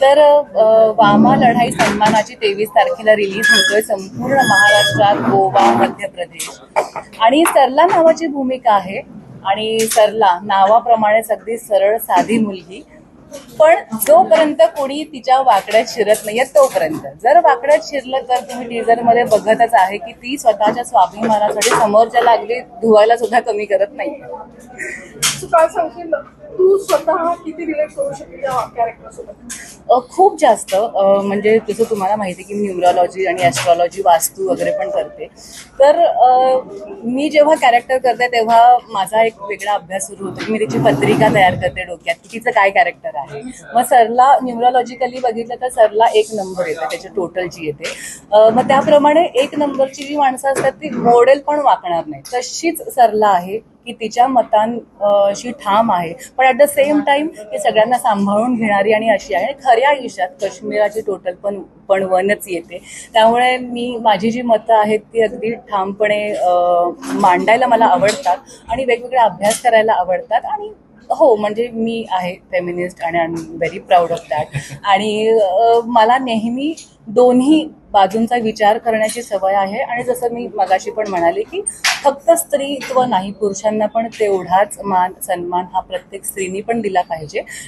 तर वामा लढाई सन्मानाची तेवीस तारखेला रिलीज होतोय संपूर्ण महाराष्ट्रात गोवा मध्य प्रदेश. आणि सरला नावाची भूमिका आहे. आणि सरला नावाप्रमाणेच अगदी सरळ साधी मुलगी. पण जोपर्यंत कोणी तिच्या वाकड्यात शिरत नाहीये तोपर्यंत. जर वाकड्यात शिरलं तर तुम्ही टीजरमध्ये बघतच आहे की ती स्वतःच्या स्वाभिमानासाठी समोरच्याला अगदी धुवायला सुद्धा कमी करत नाही तू स्वतः किती रिलेट करू शकते या कॅरेक्टरसोबत खूप जास्त. म्हणजे जसं तुम्हाला माहिती आहे की मी न्यूरोलॉजी आणि ॲस्ट्रॉलॉजी वास्तू वगैरे पण करते. तर मी जेव्हा कॅरेक्टर करते तेव्हा माझा एक वेगळा अभ्यास सुरू होतो की मी तिची पत्रिका तयार करते डोक्यात की तिचं काय कॅरेक्टर आहे. मग सरला न्यूरोलॉजिकली बघितलं तर सरला एक नंबर येते त्याची टोटल जी येते. मग त्याप्रमाणे एक नंबरची जी माणसं असतात ती मॉडेल पण वाकणार नाही. तशीच सरला आहे की तिच्या मतांशी ठाम आहे. पण ॲट द सेम टाइम ती सगळ्यांना सांभाळून घेणारी आणि अशी आहे. आणि खऱ्या आयुष्यात काश्मीराची टोटल पण पण वनच येते. त्यामुळे मी माझी जी मतं आहेत ती अगदी ठामपणे मांडायला मला आवडतात आणि वेगवेगळे अभ्यास करायला आवडतात. आणि हो म्हणजे मी आहे फेमिनिस्ट आणि I am very proud of that आणि मला नेहमी दोन्ही बाजूंचा विचार करण्याची सवय आहे. आणि जसं मी मगाशी पण म्हणाले की फक्त स्त्रीत्व नाही पुरुषांना पण तेवढाच मान सन्मान हा प्रत्येक स्त्रीनी पण दिला पाहिजे.